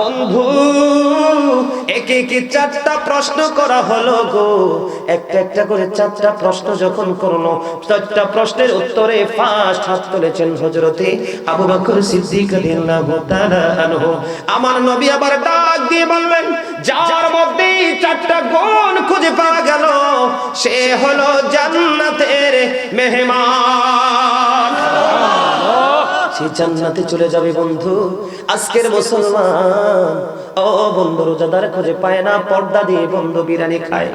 বন্ধু একে একে চারটা প্রশ্ন করা হলো গো। একটা একটা করে চারটা প্রশ্ন যখন করল, চারটা প্রশ্নের উত্তরে ফার্স্ট হাত তুলেছেন হজরতে আবু বকর সিদ্দিক রাদিয়াল্লাহু তাআলা আনহু। আমার নবী আবার ডাক দিয়ে বললেন, যার মধ্যে চারটা গুণ খুঁজে পাওয়া গেল, সে হলো জান্নাতের মেহমান। সে জান্নাতে চলে যাবে বন্ধু। আজকের মুসলমান ও বন্ধু রোজাদার খুঁজে পায় না পর্দা দিয়ে বন্ধু বিরানি খায়।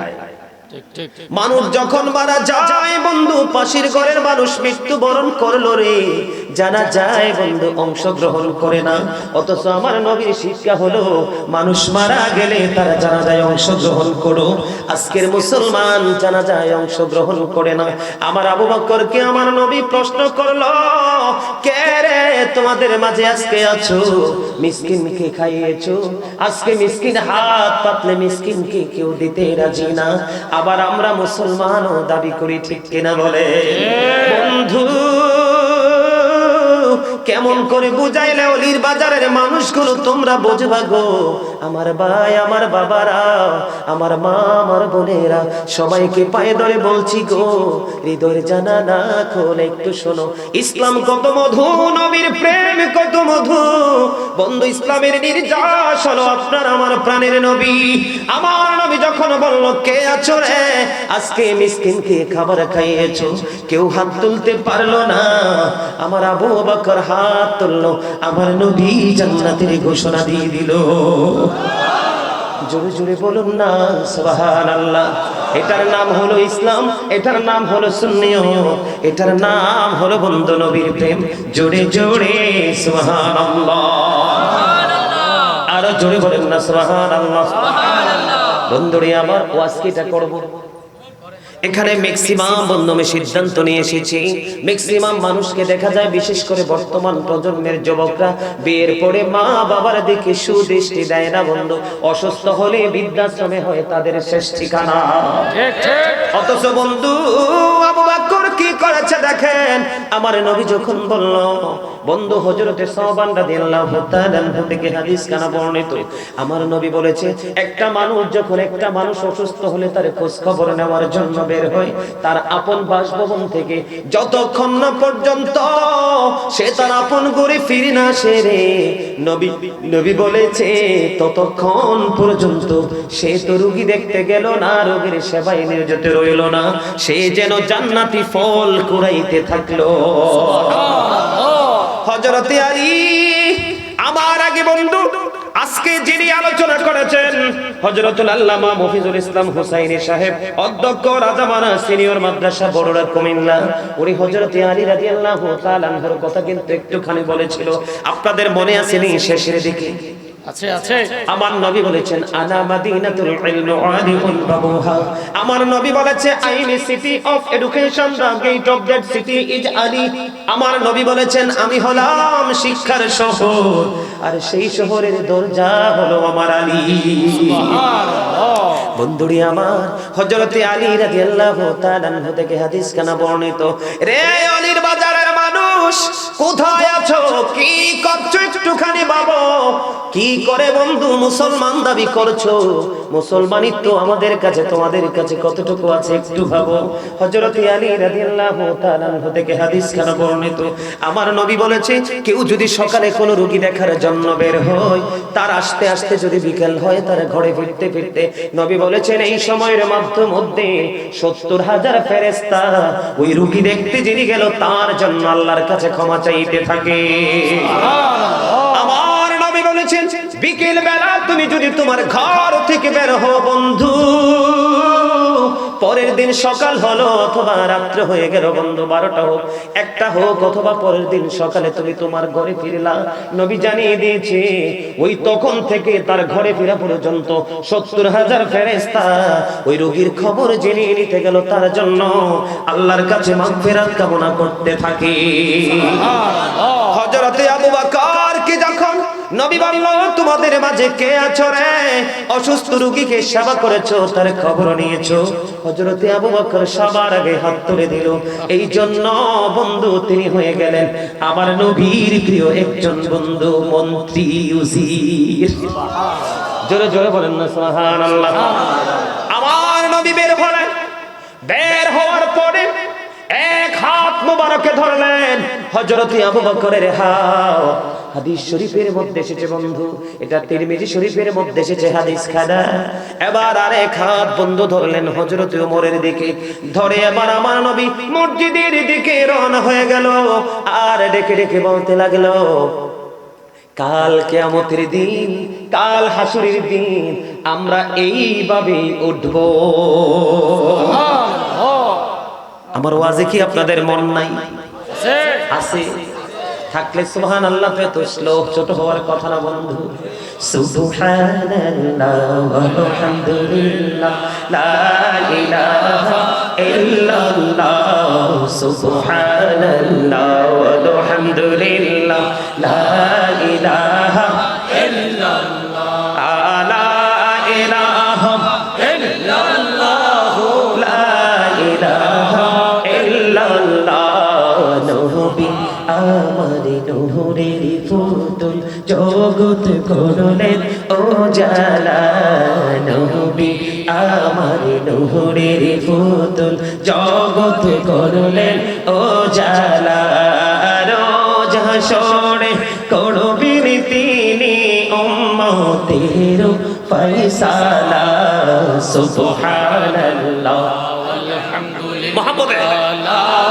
মানুষ যখন মারা যায় বন্ধু পাশের ঘরের মানুষ মৃত্যু বরণ করল রে। জানা যায়, বন্ধু, অংশগ্রহণ করে না। অথচ আমার নবীর শিক্ষা হলো, মানুষ মারা গেলে তারা জানা যায় অংশগ্রহণ করো। আজকের মুসলমান জানা যায় অংশগ্রহণ করে না। আমার আবু বকরকে আমার নবী প্রশ্ন করল, কে রে, তোমাদের মাঝে আজকে আছো? মিসকিনকে খাইয়েছো? আজকে মিসকিন হাত পাতলে মিসকিনকে কেউ দিতে রাজি না। আবার আমরা মুসলমানও দাবি করি ঠিক কিনা বলে? বন্ধু কেমন করে বুঝাইলে অলির বাজারের মানুষগুলো তোমরা বোঝবা গো? আমার ভাই, আমার বাবারা, আমার মা, আমার বোনেরা, সবাইকে পায়ে ধরে বলছি গো, হৃদয়ের জানা না খোলে একটু শোনো। ইসলাম কত মধু, নবীর প্রেম কত মধু। বন্ধু, ইসলামের নির্যাস হলো আপনার, আমার প্রাণের নবী। আমার নবী যখন বলল, কে আছো রে? আজকে মিসকিনকে খাবার খাইয়েছো। কেউ হাত তুলতে পারল না। আমার আবু বকর হাত তুললো, আমার নবী জান্নাতের ঘোষণা দিয়ে দিল। জোরে জোরে বলুন না সোহান আল্লাহ এটার নাম হলো ইসলাম, এটার নাম হলো সুন্নিয়, এটার নাম হলো বন্ধু নবীর প্রেম। জোরে জোরে সোহান আরও জোরে বলেন না সোহান আল্লাহ বন্ধুরে, আমার ওয়াজকিটা করব? এখানে ম্যাক্সিমাম বন্ধু আমি সিদ্ধান্ত নিয়ে এসেছি। ম্যাক্সিমাম মানুষকে দেখা যায় বিশেষ করে বর্তমান প্রজন্মের যুবকরা। বিয়ের পরে মা বাবার দিকে সুদৃষ্টি দেয় না বন্ধু। অসুস্থ হলে বৃদ্ধাশ্রমে হয় তাদের শেষ ঠিকানা। অথচ বন্ধু আবু কি করেছে দেখেন? আমার নবী যখন বলল বন্ধু হযরতে সাহাবান রাদিয়াল্লাহু তাআলা আনহু থেকে হাদিস কানা বর্ণিত। আমার নবী বলেছে একটা মানুষ যখন একটা মানুষ অসুস্থ হলে তার খোঁজ খবর নেওয়ার জন্য বের হয় তার আপন বাসভবন থেকে যতক্ষণ না পর্যন্ত সে তার আপন করে ফিরে না আসে রে। নবী নবী বলেছে ততক্ষণ পর্যন্ত সে তো রুগী দেখতে গেল না রোগীর সেবায় নিয়োজিত রইল না। সে যেন জান্নাতি ফল কুড়াইতে থাকল। হজরতে আলী আমার আগে বন্ধু আজকে যিনি আলোচনা করেছেন হজরতুল আল্লামা মফিজুল ইসলাম হুসাইনি সাহেব, অধ্যক্ষ রাজামানা সিনিয়র মাদ্রাসা বড়রা কুমিল্লা, উনি হজরত আলী রাদিয়াল্লাহু তাআলা আনহুর কথা কিন্তু একটুখানি বলেছিল। আপনাদের মনে আছে নি শেষের দিকে? আছে আছে। আমার নবী বলেছেন আনা মাদিনাতুল ইলমি আলিউল বাবুহা। আমার নবী বলেছে I city of education the gate of that city is Ali আমার নবী বলেছেন আমি হলাম শিক্ষার শহর আর সেই শহরের দরজা হলো আমার আলী। বন্ধুরি আমার হযরতে আলী রাদিয়াল্লাহু তাআলা থেকে হাদিস কানা বর্ণিত রে অলির বাজারের মানুষ, কোথায় আছো? কি করছ একটুখানি বাবু কি করে বন্ধু মুসলমান দাবি করছ? মুসলমানিত্ব আমাদের কাছে, তোমাদের কাছে কতটুকু আছে একটু ভাবো। আলী তাআলা থেকে হাদিস বর্ণিত? আমার নবী বলেছে, কেউ যদি সকালে কোনো রোগী দেখার জন্য বের হয়, তার আসতে আসতে যদি বিকেল হয়, তার ঘরে ফিরতে ফিরতে নবী বলেছেন, এই সময়ের মাধ্যম মধ্যে সত্তর হাজার ফেরেস্তা ওই রুগী দেখতে যিনি গেল, তার জন্য আল্লাহর কাছে ক্ষমা চাইতে থাকে। আমার নবী বলেছেন বিকেল বেলা তুমি যদি তোমার ঘর থেকে বের হো বন্ধু। পরের দিন সকাল হলো অথবা রাত্র হয়ে গেল বন্ধু বারোটা হোক একটা হোক অথবা পরের দিন সকালে তুমি তোমার ঘরে ফিরলা। নবী জানিয়ে দিয়েছে ওই তখন থেকে তার ঘরে ফেরা পর্যন্ত সত্তর হাজার ফেরেস্তা ওই রোগীর খবর জেনে নিতে গেল তার জন্য। আল্লাহর কাছে মাগফিরাত কামনা করতে থাকে। হযরতে আবু বকর কে যখন নবী বলল তোমাদের মাঝে কে আছো রে? অসুস্থ রোগীকে সেবা করেছ তার খবর নিয়েছো? হযরতে আবু বকর সবার আগে হাত তুলে দিল। এই জন্য বন্ধু তিনি হয়ে গেলেন আমার নবীর প্রিয় একজন বন্ধু মন্ত্রী উজির। জোরে জোরে বলেন না সুবহানাল্লাহ। আমার নবী বের হলেন। বের হওয়ার পরে এক হাত মোবারকে ধরলেন। হযরত আবু বকরের হাত হাদিস শরীফের মধ্যে এসেছে বন্ধু। এটা তিরমিজি শরীফের মধ্যে এসেছে হাদিস খানা এবার আর এক হাত বন্ধু ধরলেন হযরত ওমরের দিকে। ধরে এবার আমার নবী মসজিদের দিকে রওনা হয়ে গেল। আর ডেকে ডেকে বলতে লাগল কাল কেয়ামতের দিন কাল হাসুরের দিন আমরা এইভাবে উঠব। আমার ওয়াজে কি আপনাদের মন নাই? আছে। থাকলে সুহান আল্লাহ তো এত শ্লোক ছোট হওয়ার কথা না বন্ধু। সুবহানাল্লাহ, আলহামদুলিল্লাহ, লা ইলাহা ইল্লাল্লাহ, সুবহানাল্লাহ, আলহামদুলিল্লাহ, লা ইলাহা আমার নহরের ফুতুল জগৎ করলেন ও জালা নবী আমার নহরের ফুতুল জগৎ করলেন ও জালা রোজ হাসরে করবিন তিনি উম্মতের ফয়সালা সুবহানাল্লাহ। মোহাম্মদ ইল্লাল্লাহ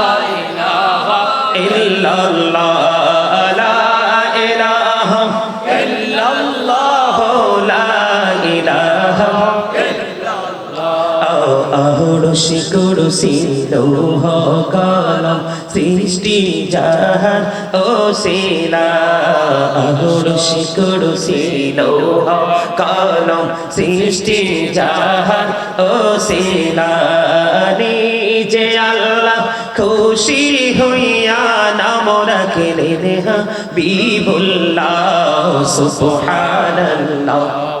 লা করসি লৌহ কালাম সৃষ্টি যাহার ও শিলা আহরসি করসি লৌহ কালাম সৃষ্টি যাহার ও শিলা নিজে আল্লাহ খুশি হইয়া নাম রাখলেন বিবুল্লাহ সুবহানাল্লাহ।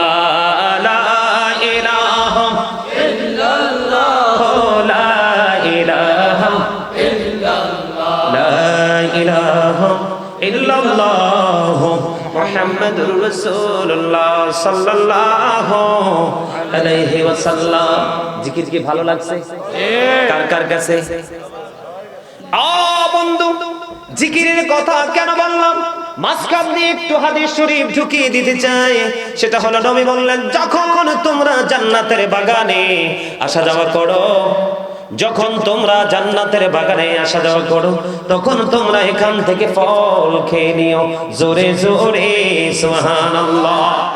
মুহাম্মাদুর রাসূলুল্লাহ সাল্লাল্লাহু আলাইহি ওয়াসাল্লাম। জিকির কি ভালো লাগছে? কার কার কাছে? বন্ধু জিকিরের কথা কেন বললাম? মাঝখান দিয়ে একটু হাদিস শরীফ ঢুকিয়ে দিতে চাই। সেটা হলো নবী বললেন যখন তোমরা জান্নাতের বাগানে আসা যাওয়া করো যখন তোমরা জান্নাতের বাগানে আসা যাওয়া করো, তখন তোমরা এখান থেকে ফল খেয়ে নিও। জোরে জোরে, সুবহানাল্লাহ।